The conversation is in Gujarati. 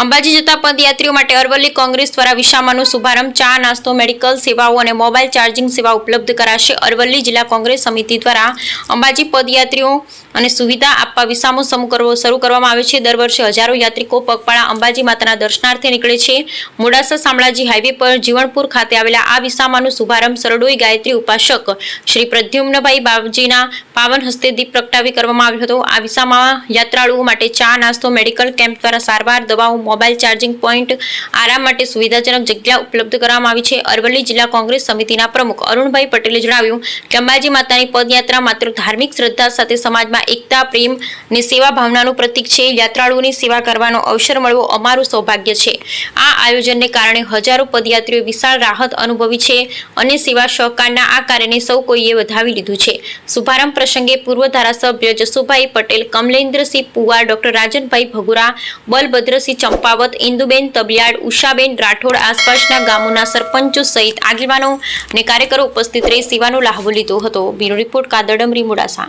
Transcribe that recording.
અંબાજી જતા પદયાત્રીઓ માટે અરવલ્લી કોંગ્રેસ દ્વારા વિશામાનો શુભારંભ, ચા, નાસ્તો, મેડિકલ સેવાઓ અને મોબાઈલ ચાર્જિંગ સેવા ઉપલબ્ધ કરાશે. અરવલ્લી જિલ્લા કોંગ્રેસ સમિતિ દ્વારા અંબાજી પદયાત્રીઓ અને સુવિધા આપવા વિસામો સમૂહ કરવો શરૂ કરવામાં આવે છે. દર વર્ષે હજારો યાત્રિકો પગપાળા અંબાજી માતાના દર્શનાર્થે નીકળે છે. મોડાસા શામળાજી હાઈવે પર જીવણપુર ખાતે આવેલા આ વિસામાનો શુભારંભ સરડોઈ ગાયત્રી ઉપાસક શ્રી પ્રદ્યુમ્નભાઈ બાબજીના પાવન હસ્તે દીપ પ્રગટાવી કરવામાં આવ્યો હતો. આ વિસામાં યાત્રાળુઓ માટે ચા, નાસ્તો, મેડિકલ કેમ્પ દ્વારા સારવાર, દવાઓ મોબાઈલ ચાર્જિંગ પોઈન્ટ આરામ માટે સુવિધાજનક જગ્યા ઉપલબ્ધ કરવામાં આવી છે. અરવલ્લી જિલ્લા કોંગ્રેસ સમિતિના પ્રમુખ અરુણભાઈ પટેલે જણાવ્યું કે અંબાજી માતાની પદયાત્રા માત્ર ધાર્મિક શ્રદ્ધા સાથે સમાજમાં એકતા, પ્રેમ ને સેવા ભાવનાનું પ્રતીક છે. યાત્રાળુઓની સેવા કરવાનો અવસર મળવો અમારું સૌભાગ્ય છે. આ આયોજનને કારણે હજારો પદયાત્રીઓ વિશાળ રાહત અનુભવી છે અને સેવા સહકારના આ કાર્યને સૌ કોઈએ વધાવી લીધું છે. શુભારંભ પ્રસંગે પૂર્વ ધારાસભ્ય જસુભાઈ પટેલ, કમલેન્દ્રસિંહ પુવાર, ડોક્ટર રાજનભાઈ ભગુરા, બલભદ્રસિંહ ચંપાવત ઇન્દુબેન તબિયાડ ઉષાબેન, રાઠોડ આસપાસના ગામોના સરપંચો સહિત આગેવાનો અને કાર્યકરો ઉપસ્થિત રહી સેવાનો લાહવો લીધો હતો. Bureau report કાદડમરી Modasa